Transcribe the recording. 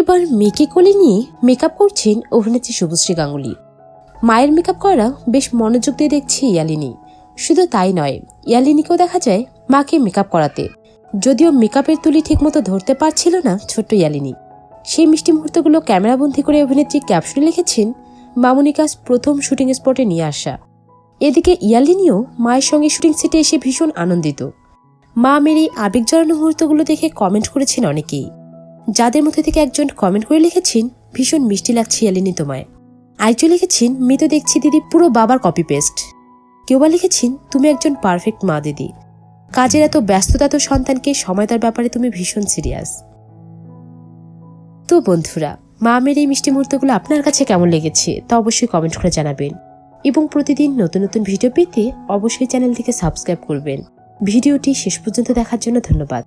এবার মেয়েকে কোলে নিয়ে মেকআপ করছেন অভিনেত্রী শুভশ্রী গাঙ্গুলি। মায়ের মেকআপ করা বেশ মনোযোগ দিয়ে দেখছে ইয়ালিনী। শুধু তাই নয়, ইয়ালিনীকেও দেখা যায় মাকে মেকআপ করাতে। যদিও মেকআপের তুলি ঠিকমতো ধরতে পারছিল না ছোট্ট ইয়ালিনী। সেই মিষ্টি মুহূর্তগুলো ক্যামেরাবন্দি করে অভিনেত্রী ক্যাপশনে লিখেছেন মামুনিকাস প্রথম শুটিং স্পটে নিয়ে আসা। এদিকে ইয়ালিনীও মায়ের সঙ্গে শুটিং সেটে এসে ভীষণ আনন্দিত। মা মেরি আবেগ জড়ানো মুহূর্তগুলো দেখে কমেন্ট করেছেন অনেকেই। যাদের মধ্যে থেকে একজন কমেন্ট করে লিখেছেন, ভীষণ মিষ্টি লাগছে ইয়ালিনী তোমায়। আরেকজন লিখেছেন মৃত দেখছি দিদি পুরো বাবার কপি পেস্ট কেউ বা লিখেছেন, তুমি একজন পারফেক্ট মা, দিদি। কাজের এত ব্যস্ততা তো সন্তানকে, সময় দেওয়ার ব্যাপারে তুমি ভীষণ সিরিয়াস তো বন্ধুরা মা মেয়ের এই মিষ্টি মুহূর্তগুলো আপনার কাছে কেমন লেগেছে, তা অবশ্যই কমেন্ট করে জানাবেন। এবং প্রতিদিন নতুন নতুন ভিডিও পেতে অবশ্যই চ্যানেলটিকে সাবস্ক্রাইব করবেন। ভিডিওটি শেষ পর্যন্ত দেখার জন্য ধন্যবাদ।